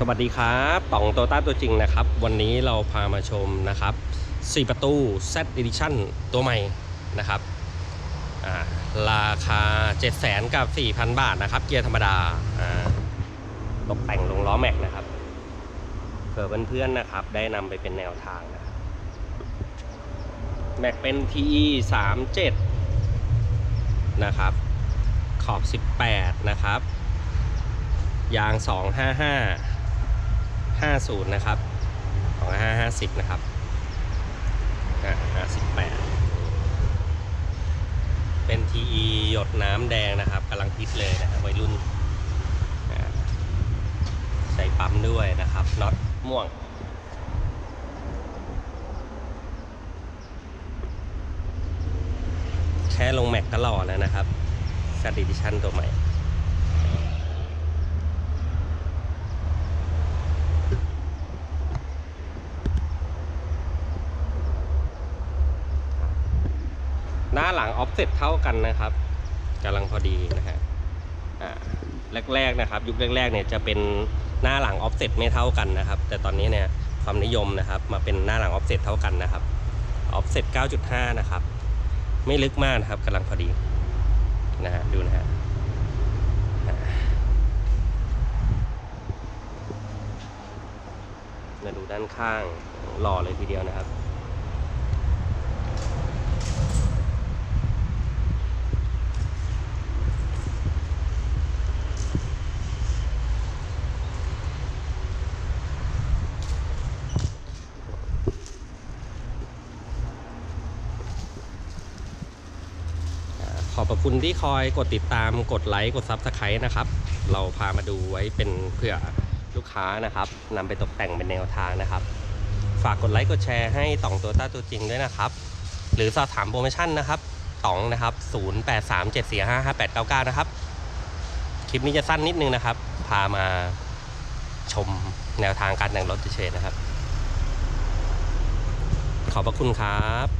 สวัสดีครับต่องโตต้าตัวจริงนะครับ วันนี้เราพามาชมนะครับ 4 ประตู Z Edition ตัวใหม่นะครับาราคา 7 0 0 0 0กับ 4,000 บาทนะครับ เกียร์ธรรมดาาตกแต่งลงล้อแม็กนะครับเผื่อเพื่อนๆนะครับ ได้นำไปเป็นแนวทางนะแม็กเป็น TE 37นะครับ ขอบ 18 นะครับยาง 255 50 นะครับ 2550 นะครับอ่า58 เป็น TE หยดน้ำแดงนะครับกำลังฮิตเลยนะครับวัยรุ่น ใส่ปั๊มด้วยนะครับน็อตม่วงแค่ลงแม็กก็หล่อแล้วนะครับซัดดิชั่นตัวใหม่ หน้าหลังออฟเซ็ตเท่ากันนะครับกำลังพอดีนะฮะแรกๆนะครับ ยุคแรกๆเนี่ยจะเป็นหน้าหลังออฟเซ็ตไม่เท่ากันนะครับ แต่ตอนนี้เนี่ยความนิยมนะครับ มาเป็นหน้าหลังออฟเซ็ตเท่ากันนะครับออฟเซ็ต9.5 นะครับ ไม่ลึกมากนะครับกำลังพอดีนะฮะดูนะฮะมาดูด้านข้างหล่อเลยทีเดียวนะครับ อบพระคุณที่คอยกดติดตามกดไลค์กดซับสไครต์นะครับ เราพามาดูไว้เป็นเพื่อลูกค้านะครับนำไปตกแต่งเป็นแนวทางนะครับ ฝากกดไลค์กดแชร์ให้ต่องตัวต้าตัวจริงด้วยนะครับ หรือสอบถามโปรโมชั่นนะครับต่องนะครับ 0837455899 นะครับ คลิปนี้จะสั้นนิดนึงนะครับ พามาชมแนวทางการแต่งรถเฉยๆนะครับ ขอบพระคุณครับ